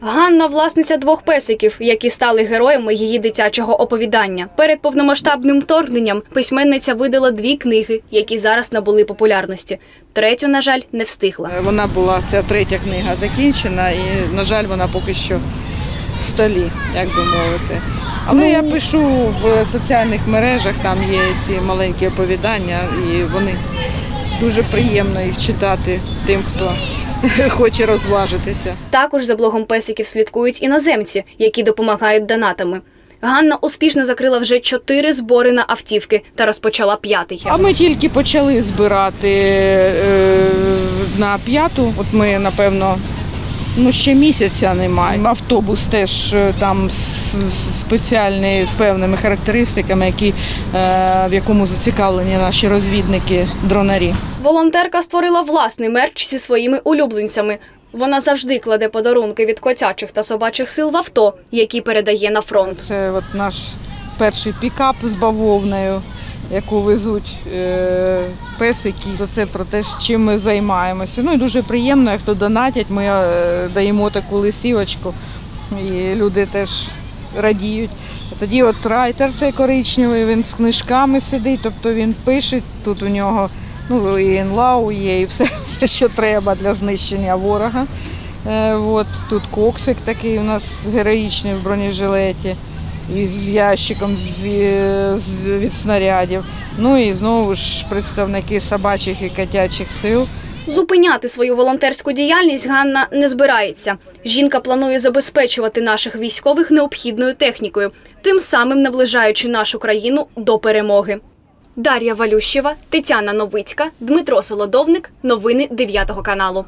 Ганна власниця двох песиків, які стали героями її дитячого оповідання. Перед повномасштабним вторгненням письменниця видала дві книги, які зараз набули популярності. Третю, на жаль, не встигла. Е, Вона була ця третя книга закінчена, і, на жаль, вона поки що в столі, як би мовити. Але я пишу в соціальних мережах, там є ці маленькі оповідання, і вони дуже приємно їх читати тим, хто хоче розважитися. Також за блогом песиків слідкують іноземці, які допомагають донатами. Ганна успішно закрила вже чотири збори на автівки та розпочала п'ятий. А ми тільки почали збирати е, на п'яту. От ми, напевно, ну ще місяця немає. Автобус теж е, там спеціальний з певними характеристиками, які, е, в якому зацікавлені наші розвідники, дронарі. Волонтерка створила власний мерч зі своїми улюбленцями. Вона завжди кладе подарунки від котячих та собачих сил в авто, які передає на фронт. Це от наш перший пікап з бавовною, яку везуть е, песики. То це про те, чим ми займаємося. Ну і дуже приємно, як то донатять, ми е, даємо таку листівочку, і люди теж радіють. Тоді от райтер цей коричневий, він з книжками сидить, тобто він пише, тут у нього ну, і інлау є, і все, все, що треба для знищення ворога. Е, от, тут коксик такий у нас героїчний в бронежилеті з ящиком з, з, від снарядів. Ну і знову ж представники собачих і котячих сил. Зупиняти свою волонтерську діяльність Ганна не збирається. Жінка планує забезпечувати наших військових необхідною технікою, тим самим наближаючи нашу країну до перемоги. Дар'я Валющева, Тетяна Новицька, Дмитро Солодовник. Новини 9 каналу.